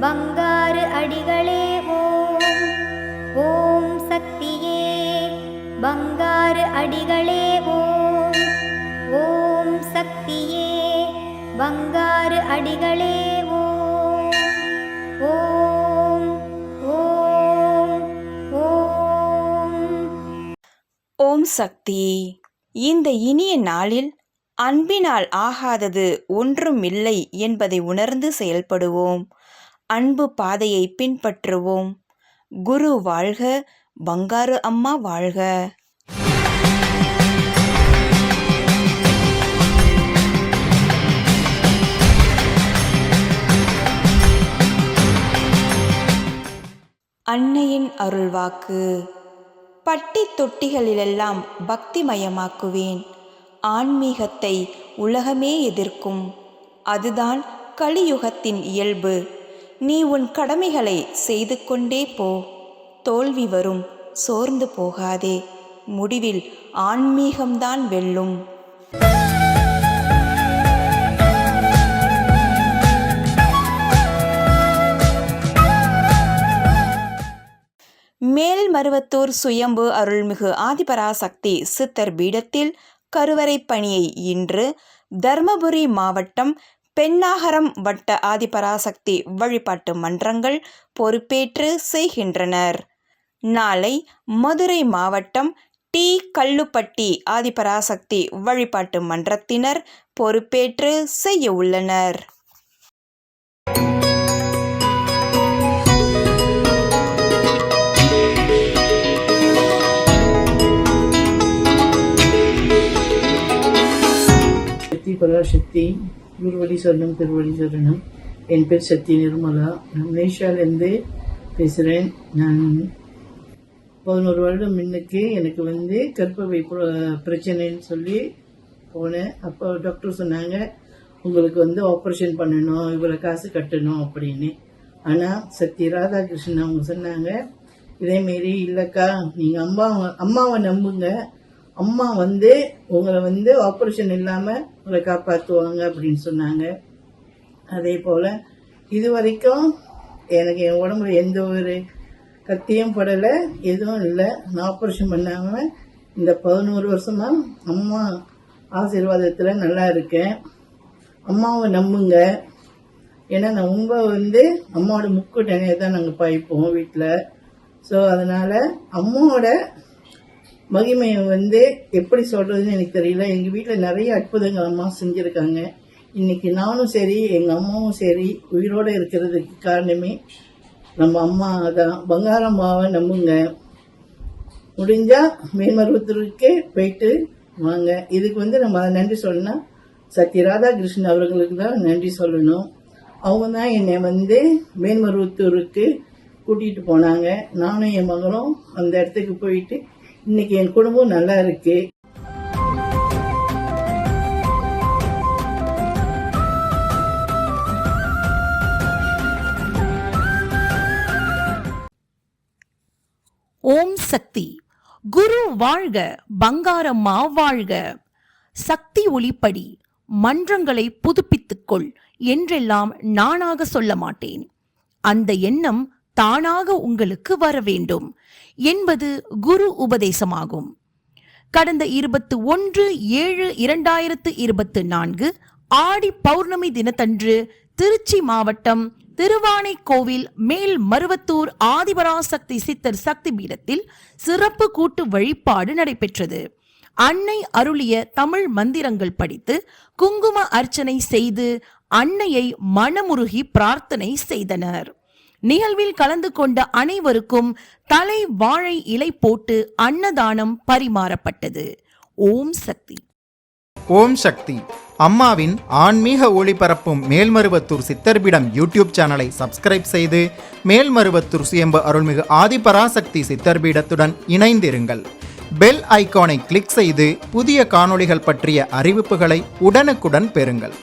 பங்காரு அடிகளே ஓம். ஓம் சக்தியே பங்காரு அடிகளே ஓம். ஓம் சக்தியே பங்காரு அடிகளே ஓம். ஓம் ஓம் ஓம். ஓம் சக்தி. இந்த இனிய நாளில் அன்பினால் ஆகாதது ஒன்றும் இல்லை என்பதை உணர்ந்து செயல்படுவோம். அன்பு பாதையை பின்பற்றுவோம். குரு வாழ்க பங்காரு அம்மா வாழ்க. அன்னையின் அருள்வாக்கு. பட்டி தொட்டிகளிலெல்லாம் பக்திமயமாக்குவேன். ஆன்மீகத்தை உலகமே எதிர்க்கும். அதுதான் கலியுகத்தின் இயல்பு. நீ உன் கடமைகளை செய்து கொண்டே போ. தோல்வி வரும் சோர்ந்து போகாதே. முடிவில் ஆன்மீகம்தான் வெல்லும். மேல்மருவத்தூர் சுயம்பு அருள்மிகு ஆதிபராசக்தி சித்தர் பீடத்தில் கருவறை பணியை இன்று தர்மபுரி மாவட்டம் பெண்ணாகரம் வட்ட ஆதிபராசக்தி வழிபாட்டு மன்றங்கள் பொறுப்பேற்று செய்கின்றனர். நாளை மதுரை மாவட்டம் டி. கல்லுப்பட்டி ஆதிபராசக்தி வழிபாட்டு மன்றத்தினர் பொறுப்பேற்று செய்ய உள்ளனர். சக்தி குருவடி சரணம் திருவடி சொல்லணும் என் பேர் சக்தி நிர்மலா. நான் மலேசியாவிலேருந்து பேசுகிறேன் நான் பதினோரு வருடம் முன்னுக்கு எனக்கு வந்து கற்பவை பிரச்சனைன்னு சொல்லி போனேன். அப்போ டாக்டர் சொன்னாங்க உங்களுக்கு வந்து ஆப்ரேஷன் பண்ணணும் இவ்வளோ காசு கட்டணும் அப்படின்னு. ஆனால் சக்தி ராதாகிருஷ்ணன் அவங்க சொன்னாங்க இதேமாரி இல்லைக்கா நீங்கள் அம்மா அம்மாவை நம்புங்க. அம்மா வந்து உங்களை வந்து ஆப்ரேஷன் இல்லாமல் உங்களை காப்பாற்றுவாங்க அப்படின்னு சொன்னாங்க. அதே போல் இது வரைக்கும் எனக்கு என் உடம்புல எந்த ஒரு கத்தியும் படலை எதுவும் இல்லை. நான் ஆப்ரேஷன் பண்ணாமல் இந்த பதினோரு வருஷமாக அம்மா ஆசீர்வாதத்தில் நல்லா இருக்கேன். அம்மாவை நம்புங்க. ஏன்னா நான் ரொம்ப வந்து அம்மாவோட முக்கு டனையை தான் நாங்கள் பாய்ப்போம் வீட்டில் ஸோ அதனால் அம்மாவோட மகிமையை வந்து எப்படி சொல்றதுன்னு எனக்கு தெரியல. எங்க வீட்டில் நிறைய அற்புதங்கள் அம்மா செஞ்சிருக்காங்க. இன்னைக்கு நானும் சரி எங்க அம்மாவும் சரி உயிரோட இருக்கிறதுக்கு காரணமே நம்ம அம்மா தான். பங்காரம்மாவை நம்புங்க. முடிஞ்சா மேல்மருவத்தூருக்கு போயிட்டு வாங்க. இதுக்கு வந்து நம்ம அதை நன்றி சொல்லணும் சத்ய ராதாகிருஷ்ணன் அவர்களுக்கு தான் நன்றி சொல்லணும். அவங்க தான் என்னை வந்து மேன்மருவத்தூருக்கு கூட்டிகிட்டு போனாங்க. நானும் என் மகளும் அந்த இடத்துக்கு போயிட்டு இன்னைக்கு என் குடும்பம் நல்லா இருக்கு. ஓம் சக்தி. குரு வாழ்க பங்காரம்மா வாழ்க. சக்தி ஒளிப்படி மன்றங்களை புதுப்பித்துக்கொள் என்றெல்லாம் நானாக சொல்ல மாட்டேன். அந்த எண்ணம் தானாக உங்களுக்கு வர வேண்டும் என்பது குரு உபதேசமாகும். கடந்த இருபத்து ஒன்று ஏழு இரண்டாயிரத்து இருபத்து நான்கு ஆடி பௌர்ணமி தினத்தன்று திருச்சி மாவட்டம் திருவானைக்கோவில் மேல் மருவத்தூர் ஆதிபராசக்தி சித்தர் சக்தி பீடத்தில் சிறப்பு கூட்டு வழிபாடு நடைபெற்றது. அன்னை அருளிய தமிழ் மந்திரங்கள் படித்து குங்கும அர்ச்சனை செய்து அன்னையை மனமுருகி பிரார்த்தனை செய்தனர். நிகழ்வில் கலந்து கொண்ட அனைவருக்கும் தலை வாழை இலை போட்டு அன்னதானம் பரிமாறப்பட்டது. ஓம் சக்தி. ஓம் சக்தி. அம்மாவின் ஆன்மீக ஒளிபரப்பும் மேல்மருவத்தூர் சித்தர்பிடம் யூடியூப் சேனலை சப்ஸ்கிரைப் செய்து மேல்மருவத்தூர் சுயம்பு அருள்மிகு ஆதிபராசக்தி சித்தர்பீடத்துடன் இணைந்திருங்கள். பெல் ஐகானை கிளிக் செய்து புதிய காணொளிகள் பற்றிய அறிவிப்புகளை உடனுக்குடன் பெறுங்கள்.